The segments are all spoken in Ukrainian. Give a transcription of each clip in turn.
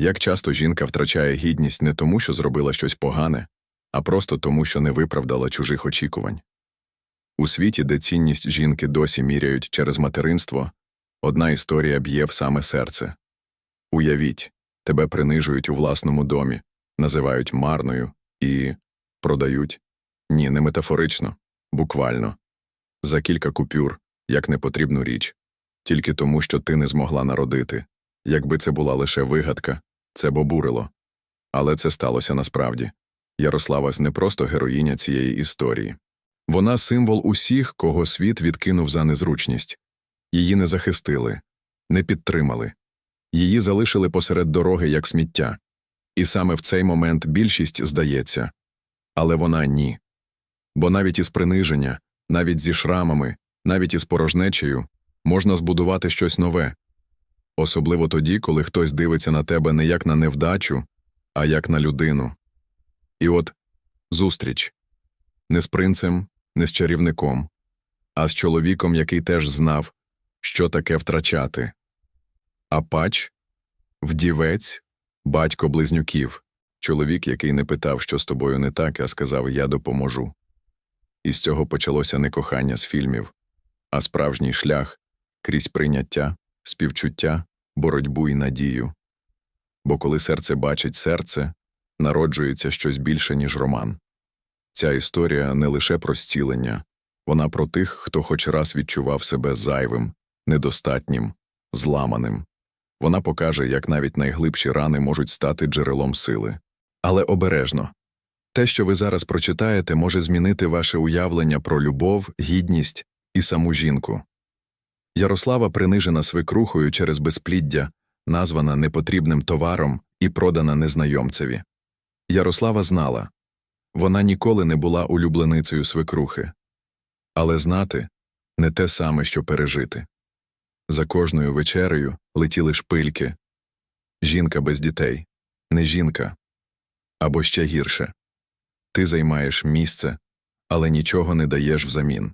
Як часто жінка втрачає гідність не тому, що зробила щось погане, а просто тому, що не виправдала чужих очікувань. У світі, де цінність жінки досі міряють через материнство, одна історія б'є в саме серце. Уявіть, тебе принижують у власному домі, називають марною і продають. Ні, не метафорично, буквально. За кілька купюр, як непотрібну річ, тільки тому, що ти не змогла народити. Якби це була лише вигадка, це б обурило. Але це сталося насправді. Ярослава не просто героїня цієї історії. Вона символ усіх, кого світ відкинув за незручність. Її не захистили, не підтримали. Її залишили посеред дороги як сміття. І саме в цей момент більшість здається. Але вона ні. Бо навіть із приниження, навіть зі шрамами, навіть із порожнечею можна збудувати щось нове. Особливо тоді, коли хтось дивиться на тебе не як на невдачу, а як на людину. І от зустріч не з принцем, не з чарівником, а з чоловіком, який теж знав, що таке втрачати. А пач вдівець, батько близнюків, чоловік, який не питав, що з тобою не так, а сказав Я допоможу. І з цього почалося не кохання з фільмів, а справжній шлях крізь прийняття, співчуття, боротьбу і надію. Бо коли серце бачить серце, народжується щось більше, ніж роман. Ця історія не лише про зцілення, вона про тих, хто хоч раз відчував себе зайвим, недостатнім, зламаним. Вона покаже, як навіть найглибші рани можуть стати джерелом сили. Але обережно те, що ви зараз прочитаєте, може змінити ваше уявлення про любов, гідність і саму жінку. Ярослава принижена свекрухою через безпліддя, названа непотрібним товаром і продана незнайомцеві. Ярослава знала вона ніколи не була улюбленицею свекрухи. Але знати не те саме, що пережити. За кожною вечерею летіли шпильки. Жінка без дітей, не жінка. Або ще гірше ти займаєш місце, але нічого не даєш взамін.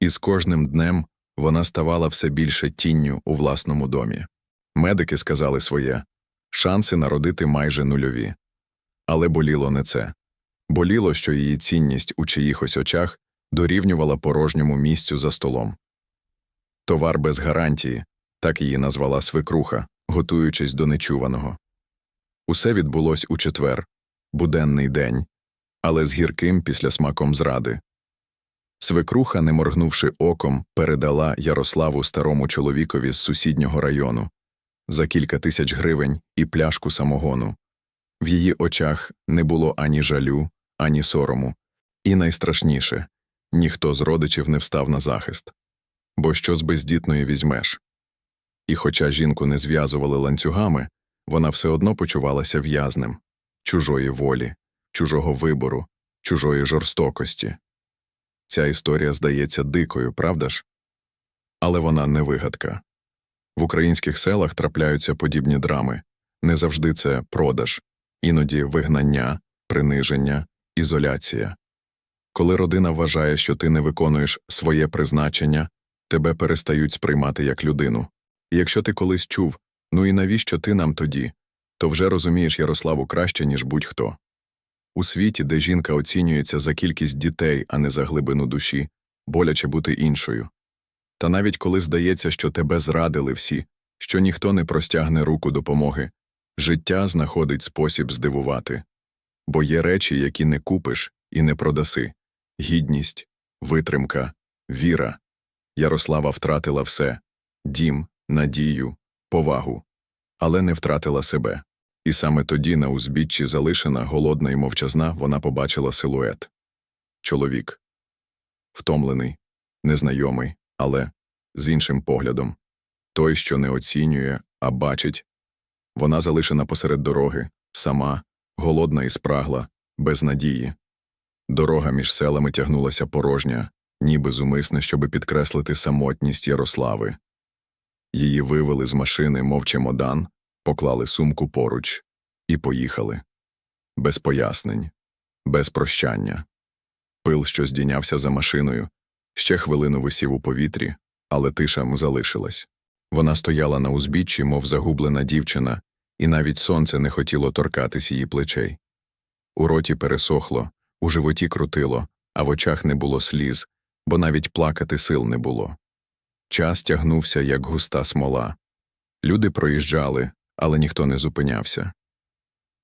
І з кожним днем вона ставала все більше тінню у власному домі. Медики сказали своє шанси народити майже нульові. Але боліло не це. Боліло, що її цінність у чиїхось очах дорівнювала порожньому місцю за столом. Товар без гарантії, так її назвала свекруха, готуючись до нечуваного. Усе відбулось у четвер, буденний день, але з гірким післясмаком зради. Свекруха, не моргнувши оком, передала Ярославу старому чоловікові з сусіднього району за кілька тисяч гривень і пляшку самогону. В її очах не було ані жалю, ані сорому, і найстрашніше ніхто з родичів не встав на захист. Бо що з бездітної візьмеш? І хоча жінку не зв'язували ланцюгами, вона все одно почувалася в'язнем чужої волі, чужого вибору, чужої жорстокості. Ця історія здається дикою, правда ж? Але вона не вигадка. В українських селах трапляються подібні драми не завжди це продаж, іноді вигнання, приниження, ізоляція. Коли родина вважає, що ти не виконуєш своє призначення, тебе перестають сприймати як людину. І якщо ти колись чув, ну і навіщо ти нам тоді, то вже розумієш Ярославу краще, ніж будь-хто. У світі, де жінка оцінюється за кількість дітей, а не за глибину душі, боляче бути іншою. Та навіть коли здається, що тебе зрадили всі, що ніхто не простягне руку допомоги, життя знаходить спосіб здивувати. Бо є речі, які не купиш і не продаси гідність, витримка, віра. Ярослава втратила все дім, надію, повагу, але не втратила себе. І саме тоді, на узбіччі залишена, голодна і мовчазна, вона побачила силует. Чоловік. Втомлений, незнайомий, але з іншим поглядом. Той, що не оцінює, а бачить. Вона залишена посеред дороги, сама, голодна і спрагла, без надії. Дорога між селами тягнулася порожня, ніби зумисне, щоби підкреслити самотність Ярослави. Її вивели з машини, мов чемодан, поклали сумку поруч і поїхали. Без пояснень, без прощання. Пил, що здійнявся за машиною, ще хвилину висів у повітрі, але тиша залишилась. Вона стояла на узбіччі, мов загублена дівчина, і навіть сонце не хотіло торкатись її плечей. У роті пересохло, у животі крутило, а в очах не було сліз, бо навіть плакати сил не було. Час тягнувся, як густа смола. Люди проїжджали, але ніхто не зупинявся.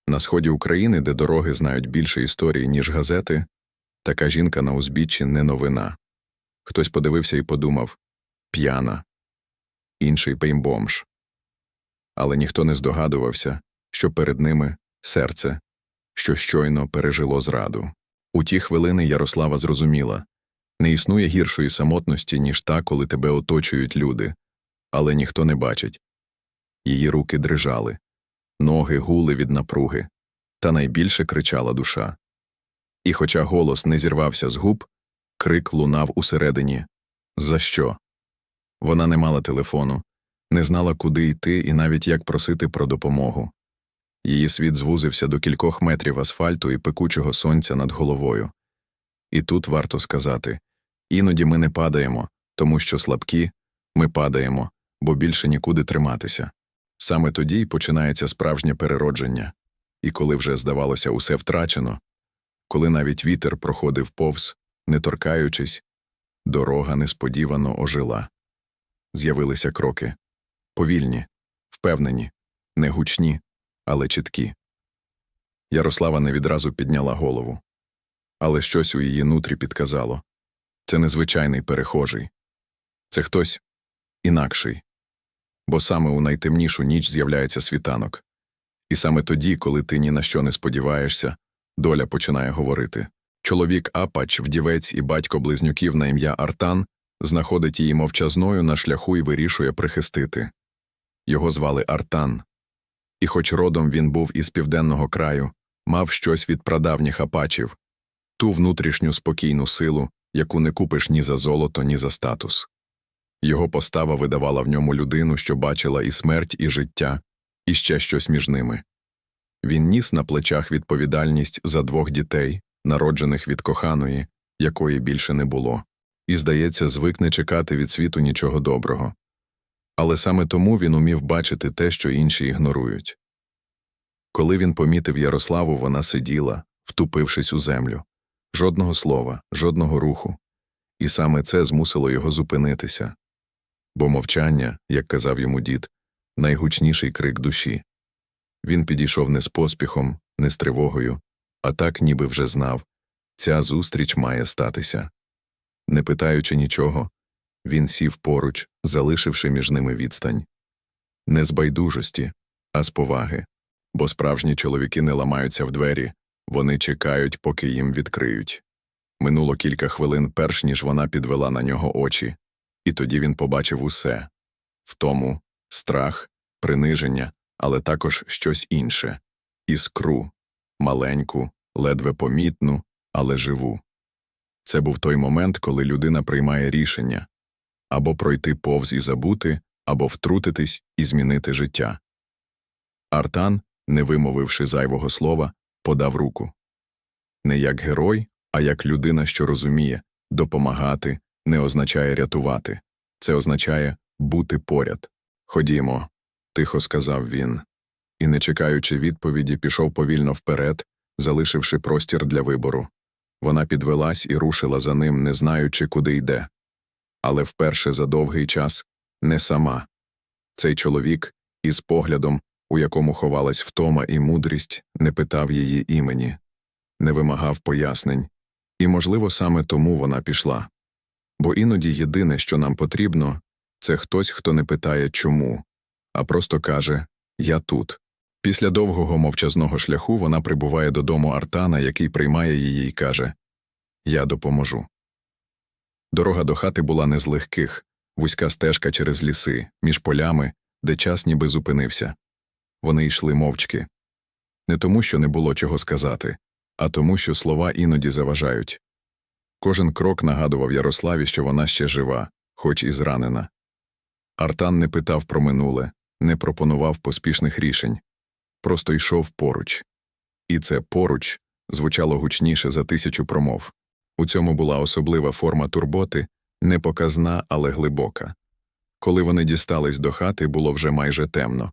На сході України, де дороги знають більше історії, ніж газети, така жінка на узбіччі не новина. Хтось подивився і подумав п'яна, інший пеймбомж. Але ніхто не здогадувався, що перед ними серце, що щойно пережило зраду. У ті хвилини Ярослава зрозуміла не існує гіршої самотності, ніж та, коли тебе оточують люди, але ніхто не бачить. Її руки дрижали, ноги гули від напруги, та найбільше кричала душа. І хоча голос не зірвався з губ, крик лунав усередині За що? Вона не мала телефону, не знала, куди йти і навіть як просити про допомогу. Її світ звузився до кількох метрів асфальту і пекучого сонця над головою. І тут варто сказати іноді ми не падаємо, тому що слабкі, ми падаємо, бо більше нікуди триматися. Саме тоді й починається справжнє переродження, і коли вже, здавалося, усе втрачено, коли навіть вітер проходив повз, не торкаючись, дорога несподівано ожила. З'явилися кроки повільні, впевнені, не гучні, але чіткі. Ярослава не відразу підняла голову. Але щось у її нутрі підказало це незвичайний перехожий, це хтось інакший. Бо саме у найтемнішу ніч з'являється світанок. І саме тоді, коли ти ні на що не сподіваєшся, доля починає говорити. Чоловік Апач, вдівець і батько близнюків на ім'я Артан, знаходить її мовчазною на шляху і вирішує прихистити. Його звали Артан. І хоч родом він був із південного краю, мав щось від прадавніх апачів ту внутрішню спокійну силу, яку не купиш ні за золото, ні за статус. Його постава видавала в ньому людину, що бачила і смерть, і життя, і ще щось між ними. Він ніс на плечах відповідальність за двох дітей, народжених від коханої, якої більше не було, і, здається, звик не чекати від світу нічого доброго. Але саме тому він умів бачити те, що інші ігнорують. Коли він помітив Ярославу, вона сиділа, втупившись у землю. Жодного слова, жодного руху. І саме це змусило його зупинитися. Бо мовчання, як казав йому дід, найгучніший крик душі. Він підійшов не з поспіхом, не з тривогою, а так ніби вже знав ця зустріч має статися. Не питаючи нічого, він сів поруч, залишивши між ними відстань. Не з байдужості, а з поваги, бо справжні чоловіки не ламаються в двері, вони чекають, поки їм відкриють. Минуло кілька хвилин, перш ніж вона підвела на нього очі, і тоді він побачив усе втому, страх, приниження, але також щось інше іскру, маленьку, ледве помітну, але живу. Це був той момент, коли людина приймає рішення або пройти повз і забути, або втрутитись і змінити життя. Артан, не вимовивши зайвого слова, подав руку. Не як герой, а як людина, що розуміє, допомагати не означає рятувати, це означає бути поряд. Ходімо, тихо сказав він, і, не чекаючи відповіді, пішов повільно вперед, залишивши простір для вибору. Вона підвелась і рушила за ним, не знаючи, куди йде. Але вперше за довгий час не сама. Цей чоловік, із поглядом, у якому ховалась втома і мудрість, не питав її імені, не вимагав пояснень, і, можливо, саме тому вона пішла. Бо іноді єдине, що нам потрібно, це хтось, хто не питає чому, а просто каже Я тут. Після довгого мовчазного шляху вона прибуває додому Артана, який приймає її і каже Я допоможу. Дорога до хати була не з легких, вузька стежка через ліси, між полями, де час ніби зупинився. Вони йшли мовчки. Не тому, що не було чого сказати, а тому, що слова іноді заважають. Кожен крок нагадував Ярославі, що вона ще жива, хоч і зранена. Артан не питав про минуле, не пропонував поспішних рішень, просто йшов поруч. І це поруч звучало гучніше за тисячу промов. У цьому була особлива форма турботи, не показна, але глибока. Коли вони дістались до хати, було вже майже темно.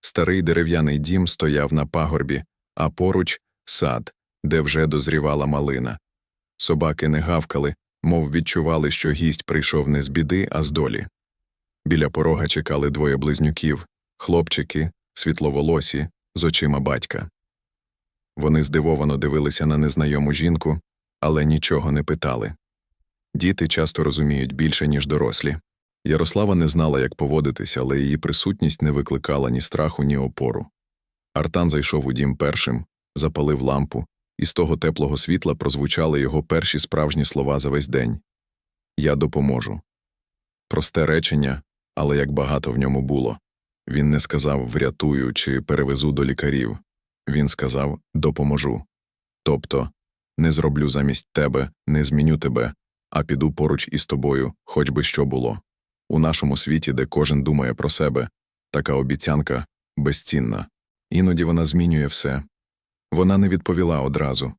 Старий дерев'яний дім стояв на пагорбі, а поруч сад, де вже дозрівала малина. Собаки не гавкали, мов відчували, що гість прийшов не з біди, а з долі. Біля порога чекали двоє близнюків хлопчики, світловолосі, з очима батька. Вони здивовано дивилися на незнайому жінку, але нічого не питали. Діти часто розуміють більше, ніж дорослі. Ярослава не знала, як поводитися, але її присутність не викликала ні страху, ні опору. Артан зайшов у дім першим, запалив лампу, і з того теплого світла прозвучали його перші справжні слова за весь день Я допоможу. Просте речення, але як багато в ньому було. Він не сказав врятую чи перевезу до лікарів. Він сказав допоможу. Тобто не зроблю замість тебе, не зміню тебе, а піду поруч із тобою, хоч би що було. У нашому світі, де кожен думає про себе, така обіцянка безцінна. Іноді вона змінює все. Вона не відповіла одразу.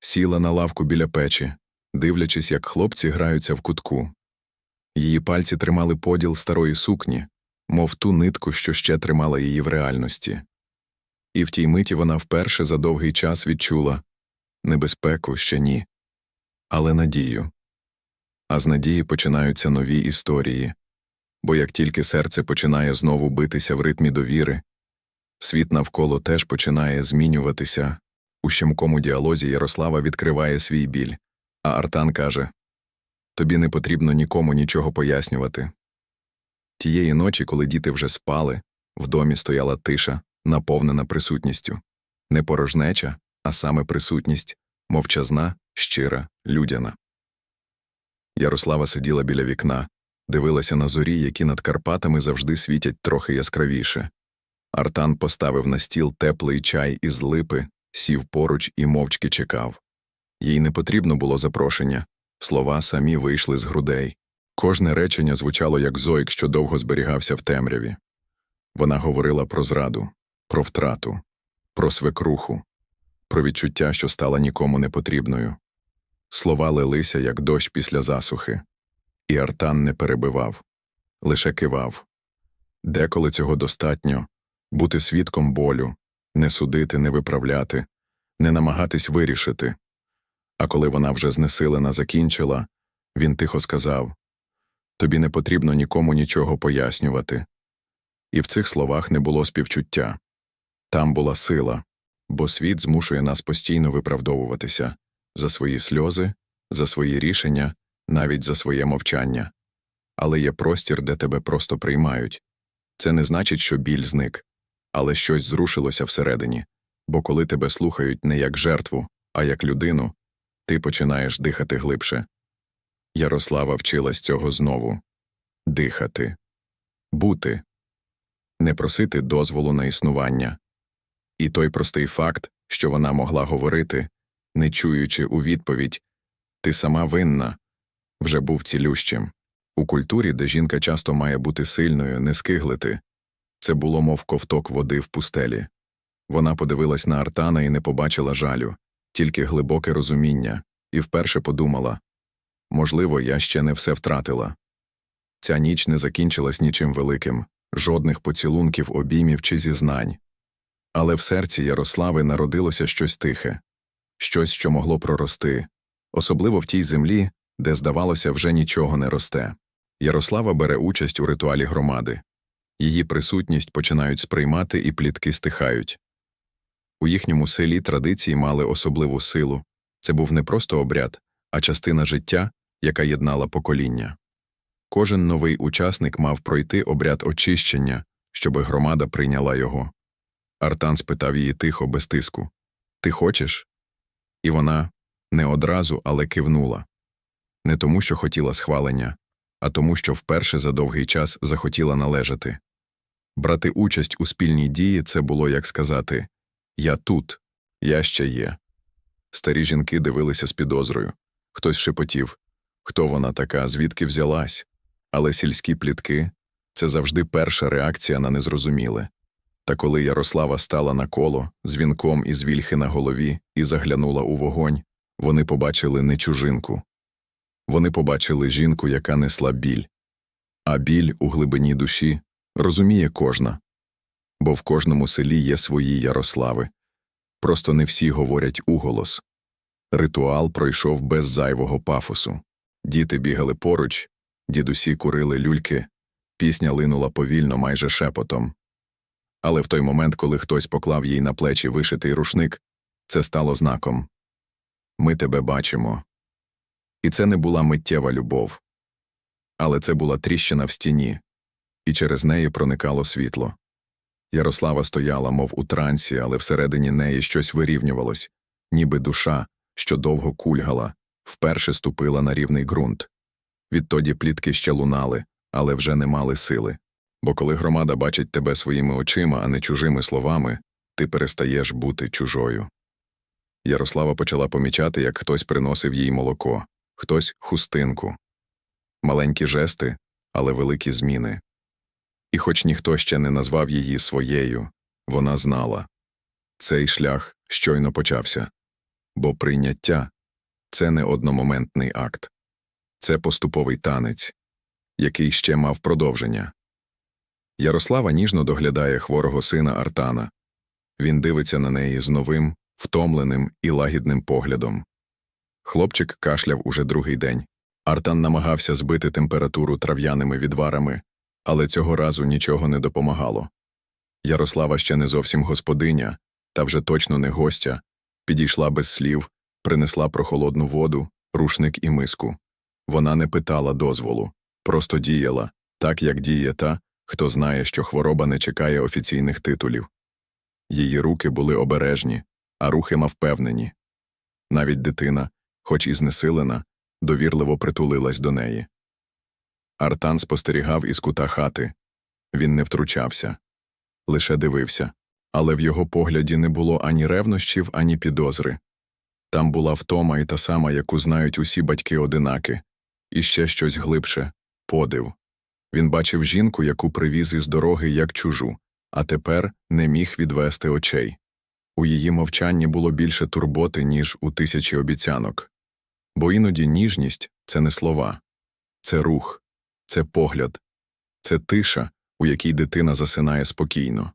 Сіла на лавку біля печі, дивлячись, як хлопці граються в кутку. Її пальці тримали поділ старої сукні, мов ту нитку, що ще тримала її в реальності. І в тій миті вона вперше за довгий час відчула небезпеку ще ні, але надію. А з надії починаються нові історії, бо як тільки серце починає знову битися в ритмі довіри, світ навколо теж починає змінюватися. У щемкому діалозі Ярослава відкриває свій біль, а Артан каже Тобі не потрібно нікому нічого пояснювати. Тієї ночі, коли діти вже спали, в домі стояла тиша, наповнена присутністю. Не порожнеча, а саме присутність, мовчазна, щира, людяна. Ярослава сиділа біля вікна, дивилася на зорі, які над Карпатами завжди світять трохи яскравіше. Артан поставив на стіл теплий чай із липи, сів поруч і мовчки чекав. Їй не потрібно було запрошення, слова самі вийшли з грудей. Кожне речення звучало як зойк, що довго зберігався в темряві. Вона говорила про зраду, про втрату, про свекруху, про відчуття, що стала нікому не потрібною. Слова лилися, як дощ після засухи, і Артан не перебивав, лише кивав. Деколи цього достатньо бути свідком болю, не судити, не виправляти, не намагатись вирішити. А коли вона вже знесилена закінчила, він тихо сказав Тобі не потрібно нікому нічого пояснювати. І в цих словах не було співчуття. Там була сила, бо світ змушує нас постійно виправдовуватися за свої сльози, за свої рішення, навіть за своє мовчання. Але є простір, де тебе просто приймають. Це не значить, що біль зник, але щось зрушилося всередині, бо коли тебе слухають не як жертву, а як людину, ти починаєш дихати глибше. Ярослава вчилась цього знову дихати, бути, не просити дозволу на існування. І той простий факт, що вона могла говорити, не чуючи у відповідь Ти сама винна, вже був цілющим. У культурі, де жінка часто має бути сильною, не скиглити. Це було, мов ковток води в пустелі. Вона подивилась на Артана і не побачила жалю, тільки глибоке розуміння, і вперше подумала можливо, я ще не все втратила. Ця ніч не закінчилась нічим великим, жодних поцілунків, обіймів чи зізнань. Але в серці Ярослави народилося щось тихе, щось, що могло прорости, особливо в тій землі, де, здавалося, вже нічого не росте. Ярослава бере участь у ритуалі громади. Її присутність починають сприймати і плітки стихають. У їхньому селі традиції мали особливу силу це був не просто обряд, а частина життя, яка єднала покоління. Кожен новий учасник мав пройти обряд очищення, щоби громада прийняла його. Артан спитав її тихо, без тиску Ти хочеш? І вона не одразу, але кивнула не тому, що хотіла схвалення, а тому, що вперше за довгий час захотіла належати. Брати участь у спільній дії це було як сказати Я тут, я ще є. Старі жінки дивилися з підозрою. Хтось шепотів хто вона така, звідки взялась. Але сільські плітки це завжди перша реакція на незрозуміле. Та коли Ярослава стала на коло з вінком із вільхи на голові і заглянула у вогонь, вони побачили не чужинку. Вони побачили жінку, яка несла біль. А біль у глибині душі розуміє кожна. бо в кожному селі є свої Ярослави. Просто не всі говорять уголос. Ритуал пройшов без зайвого пафосу. Діти бігали поруч, дідусі курили люльки, пісня линула повільно, майже шепотом. Але в той момент, коли хтось поклав їй на плечі вишитий рушник, це стало знаком Ми тебе бачимо. І це не була миттєва любов. Але це була тріщина в стіні, і через неї проникало світло. Ярослава стояла, мов у трансі, але всередині неї щось вирівнювалось, ніби душа, що довго кульгала, вперше ступила на рівний ґрунт. Відтоді плітки ще лунали, але вже не мали сили. Бо коли громада бачить тебе своїми очима, а не чужими словами, ти перестаєш бути чужою. Ярослава почала помічати, як хтось приносив їй молоко, хтось хустинку. Маленькі жести, але великі зміни. І хоч ніхто ще не назвав її своєю, вона знала цей шлях щойно почався, бо прийняття це не одномоментний акт, це поступовий танець, який ще мав продовження. Ярослава ніжно доглядає хворого сина Артана. Він дивиться на неї з новим, втомленим і лагідним поглядом. Хлопчик кашляв уже другий день. Артан намагався збити температуру трав'яними відварами, але цього разу нічого не допомагало. Ярослава ще не зовсім господиня, та вже точно не гостя, підійшла без слів, принесла прохолодну воду, рушник і миску. Вона не питала дозволу, просто діяла, так як діє та, хто знає, що хвороба не чекає офіційних титулів. Її руки були обережні, а рухи мав впевнені. Навіть дитина, хоч і знесилена, довірливо притулилась до неї. Артан спостерігав із кута хати. Він не втручався, лише дивився, але в його погляді не було ані ревнощів, ані підозри. Там була втома і та сама, яку знають усі батьки одинаки, і ще щось глибше подив. Він бачив жінку, яку привіз із дороги як чужу, а тепер не міг відвести очей. У її мовчанні було більше турботи, ніж у тисячі обіцянок. Бо іноді ніжність це не слова, це рух, це погляд, це тиша, у якій дитина засинає спокійно.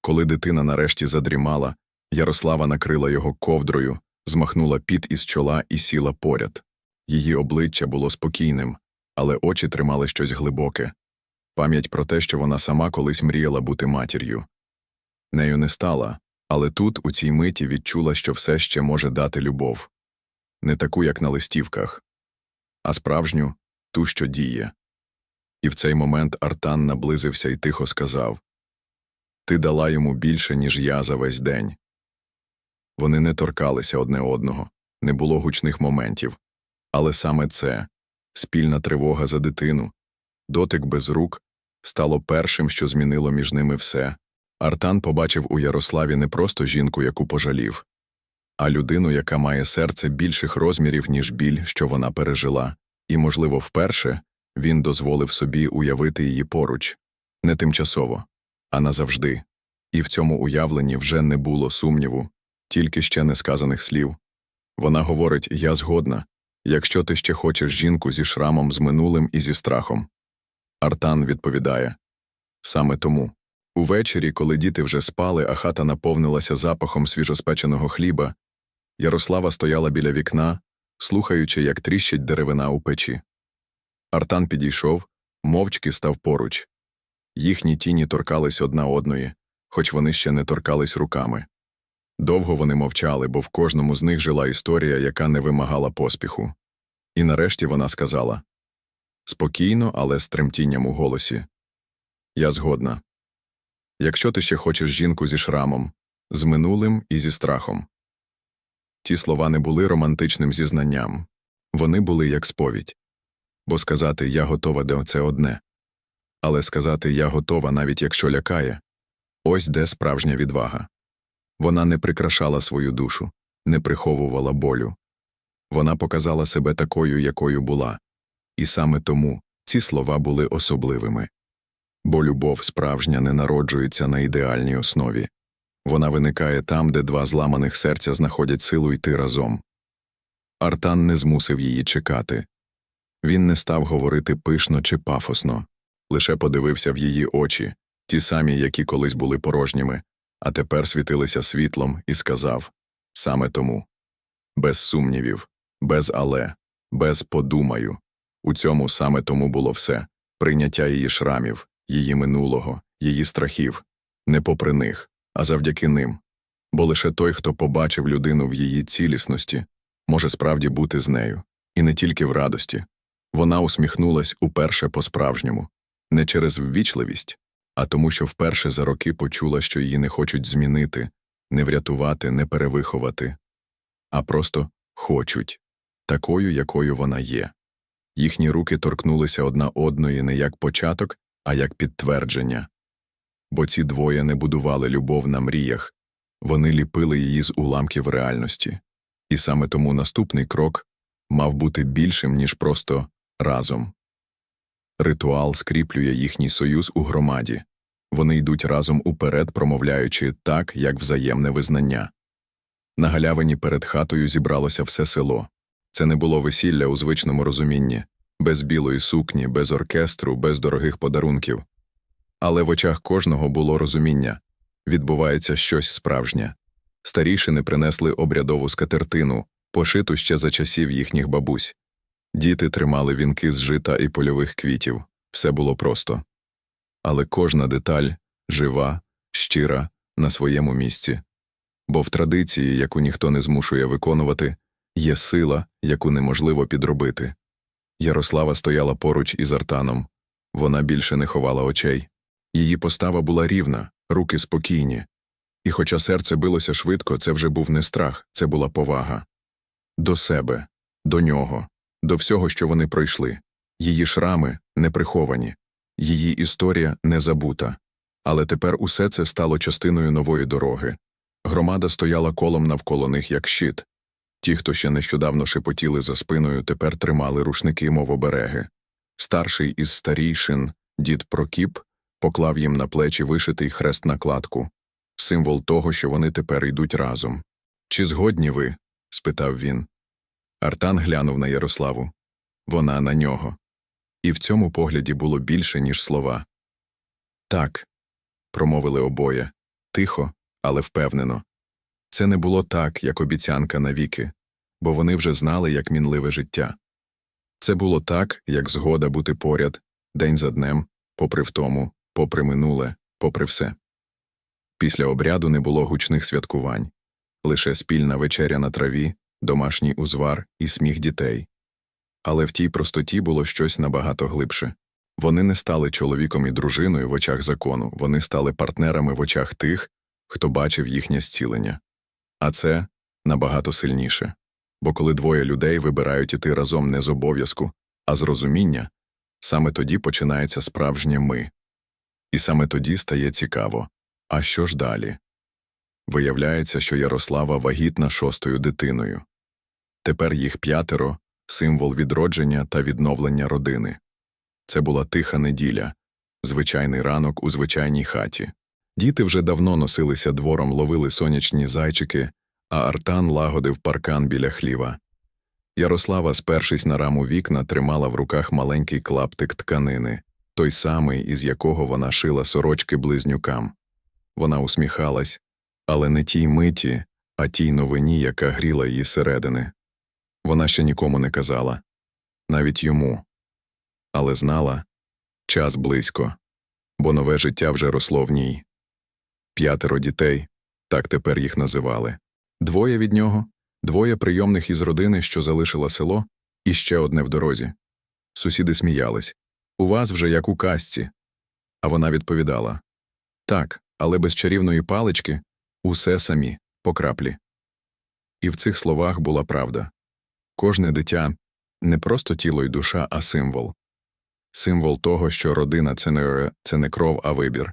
Коли дитина нарешті задрімала, Ярослава накрила його ковдрою, змахнула піт із чола і сіла поряд. Її обличчя було спокійним, але очі тримали щось глибоке пам'ять про те, що вона сама колись мріяла бути матір'ю. Нею не стала, але тут, у цій миті, відчула, що все ще може дати любов не таку, як на листівках, а справжню ту, що діє. І в цей момент Артан наблизився і тихо сказав Ти дала йому більше, ніж я за весь день. Вони не торкалися одне одного, не було гучних моментів. Але саме це спільна тривога за дитину, дотик без рук, стало першим, що змінило між ними все. Артан побачив у Ярославі не просто жінку, яку пожалів, а людину, яка має серце більших розмірів, ніж біль, що вона пережила, і, можливо, вперше він дозволив собі уявити її поруч не тимчасово, а назавжди. І в цьому уявленні вже не було сумніву, тільки ще несказаних слів. Вона говорить Я згодна, якщо ти ще хочеш жінку зі шрамом з минулим і зі страхом. Артан відповідає саме тому. Увечері, коли діти вже спали, а хата наповнилася запахом свіжоспеченого хліба, Ярослава стояла біля вікна, слухаючи, як тріщить деревина у печі. Артан підійшов, мовчки став поруч. Їхні тіні торкались одна одної, хоч вони ще не торкались руками. Довго вони мовчали, бо в кожному з них жила історія, яка не вимагала поспіху. І нарешті вона сказала спокійно, але з тремтінням у голосі Я згодна. Якщо ти ще хочеш жінку зі шрамом, з минулим і зі страхом. Ті слова не були романтичним зізнанням, вони були як сповідь. Бо сказати я готова це одне. Але сказати я готова, навіть якщо лякає ось де справжня відвага. Вона не прикрашала свою душу, не приховувала болю. Вона показала себе такою, якою була, і саме тому ці слова були особливими. Бо любов справжня не народжується на ідеальній основі вона виникає там, де два зламаних серця знаходять силу йти разом. Артан не змусив її чекати. Він не став говорити пишно чи пафосно, лише подивився в її очі, ті самі, які колись були порожніми, а тепер світилися світлом, і сказав саме тому. Без сумнівів, без але, без подумаю. У цьому саме тому було все прийняття її шрамів, її минулого, її страхів, не попри них, а завдяки ним. Бо лише той, хто побачив людину в її цілісності, може справді бути з нею, і не тільки в радості. Вона усміхнулась уперше по-справжньому, не через ввічливість, а тому, що вперше за роки почула, що її не хочуть змінити, не врятувати, не перевиховати, а просто хочуть, такою, якою вона є. Їхні руки торкнулися одна одної не як початок, а як підтвердження. Бо ці двоє не будували любов на мріях, вони ліпили її з уламків реальності. І саме тому наступний крок мав бути більшим, ніж просто разом. Ритуал скріплює їхній союз у громаді. Вони йдуть разом уперед, промовляючи так, як взаємне визнання. На галявині перед хатою зібралося все село. Це не було весілля у звичному розумінні, без білої сукні, без оркестру, без дорогих подарунків. Але в очах кожного було розуміння відбувається щось справжнє. Старішини принесли обрядову скатертину, пошиту ще за часів їхніх бабусь. Діти тримали вінки з жита і польових квітів. Все було просто. Але кожна деталь жива, щира, на своєму місці. Бо в традиції, яку ніхто не змушує виконувати, є сила, яку неможливо підробити. Ярослава стояла поруч із Артаном. Вона більше не ховала очей. Її постава була рівна, руки спокійні. І хоча серце билося швидко, це вже був не страх, це була повага. До себе, до нього, до всього, що вони пройшли. Її шрами не приховані, її історія не забута. Але тепер усе це стало частиною нової дороги. Громада стояла колом навколо них, як щит. Ті, хто ще нещодавно шепотіли за спиною, тепер тримали рушники, мов обереги. Старший із старійшин, дід Прокіп, поклав їм на плечі вишитий хрест накладку, символ того, що вони тепер йдуть разом. Чи згодні ви? спитав він. Артан глянув на Ярославу. Вона на нього. І в цьому погляді було більше, ніж слова. Так, промовили обоє, тихо, але впевнено. Це не було так, як обіцянка навіки, бо вони вже знали, як мінливе життя. Це було так, як згода бути поряд, день за днем, попри втому, попри минуле, попри все. Після обряду не було гучних святкувань, лише спільна вечеря на траві, домашній узвар і сміх дітей. Але в тій простоті було щось набагато глибше. Вони не стали чоловіком і дружиною в очах закону, вони стали партнерами в очах тих, хто бачив їхнє зцілення. А це набагато сильніше. Бо коли двоє людей вибирають іти разом не з обов'язку, а з розуміння, саме тоді починається справжнє ми. І саме тоді стає цікаво а що ж далі? Виявляється, що Ярослава вагітна шостою дитиною. Тепер їх п'ятеро символ відродження та відновлення родини. Це була тиха неділя, звичайний ранок у звичайній хаті. Діти вже давно носилися двором, ловили сонячні зайчики, а Артан лагодив паркан біля хліва. Ярослава, спершись на раму вікна, тримала в руках маленький клаптик тканини, той самий, із якого вона шила сорочки близнюкам. Вона усміхалась, але не тій миті, а тій новині, яка гріла її середини. Вона ще нікому не казала, навіть йому. Але знала час близько, бо нове життя вже росло в ній. П'ятеро дітей, так тепер їх називали. Двоє від нього, двоє прийомних із родини, що залишила село, і ще одне в дорозі. Сусіди сміялись У вас вже як у казці. А вона відповідала Так, але без чарівної палички усе самі, по краплі. І в цих словах була правда кожне дитя не просто тіло й душа, а символ. Символ того, що родина це не, це не кров, а вибір,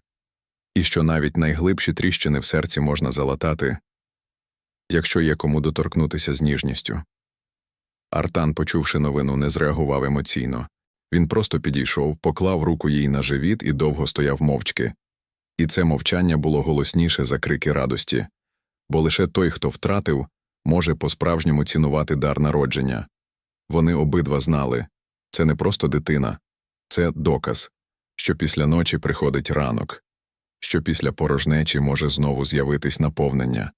і що навіть найглибші тріщини в серці можна залатати, якщо є кому доторкнутися з ніжністю. Артан, почувши новину, не зреагував емоційно. Він просто підійшов, поклав руку їй на живіт і довго стояв мовчки. І це мовчання було голосніше за крики радості, бо лише той, хто втратив, може по-справжньому цінувати дар народження. Вони обидва знали це не просто дитина, це доказ, що після ночі приходить ранок, що після порожнечі може знову з'явитись наповнення,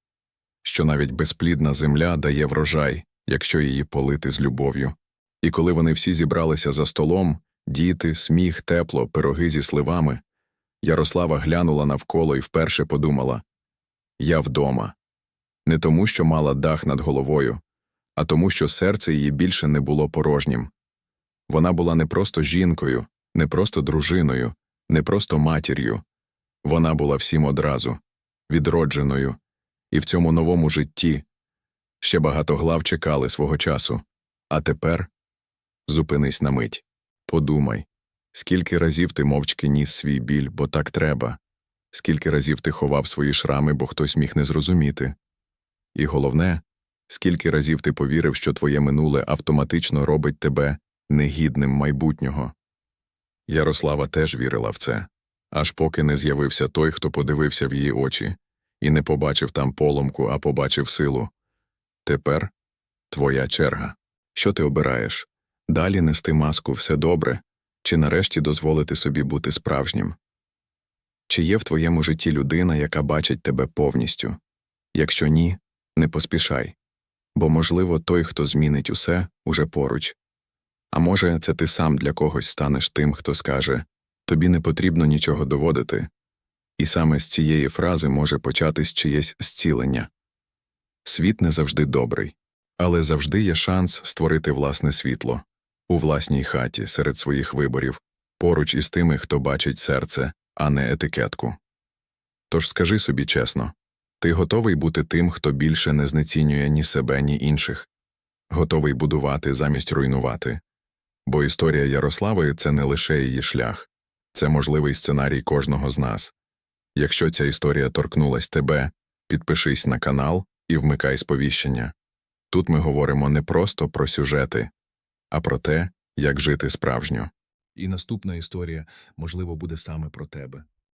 що навіть безплідна земля дає врожай, якщо її полити з любов'ю. І коли вони всі зібралися за столом, діти, сміх, тепло, пироги зі сливами, Ярослава глянула навколо і вперше подумала Я вдома. Не тому, що мала дах над головою, а тому, що серце її більше не було порожнім. Вона була не просто жінкою, не просто дружиною, не просто матір'ю. Вона була всім одразу, відродженою, і в цьому новому житті ще багато глав чекали свого часу. А тепер зупинись на мить. Подумай, скільки разів ти мовчки ніс свій біль, бо так треба, скільки разів ти ховав свої шрами, бо хтось міг не зрозуміти. І головне, скільки разів ти повірив, що твоє минуле автоматично робить тебе негідним майбутнього. Ярослава теж вірила в це, аж поки не з'явився той, хто подивився в її очі, і не побачив там поломку, а побачив силу. Тепер твоя черга. Що ти обираєш? Далі нести маску все добре, чи нарешті дозволити собі бути справжнім? Чи є в твоєму житті людина, яка бачить тебе повністю? Якщо ні, не поспішай. Бо, можливо, той, хто змінить усе, уже поруч. А може, це ти сам для когось станеш тим, хто скаже тобі не потрібно нічого доводити. І саме з цієї фрази може початись чиєсь зцілення. Світ не завжди добрий, але завжди є шанс створити власне світло у власній хаті серед своїх виборів, поруч із тими, хто бачить серце, а не етикетку. Тож скажи собі чесно ти готовий бути тим, хто більше не знецінює ні себе, ні інших, готовий будувати замість руйнувати. Бо історія Ярослави це не лише її шлях, це можливий сценарій кожного з нас. Якщо ця історія торкнулась тебе, підпишись на канал і вмикай сповіщення. Тут ми говоримо не просто про сюжети, а про те, як жити справжньо. І наступна історія, можливо, буде саме про тебе.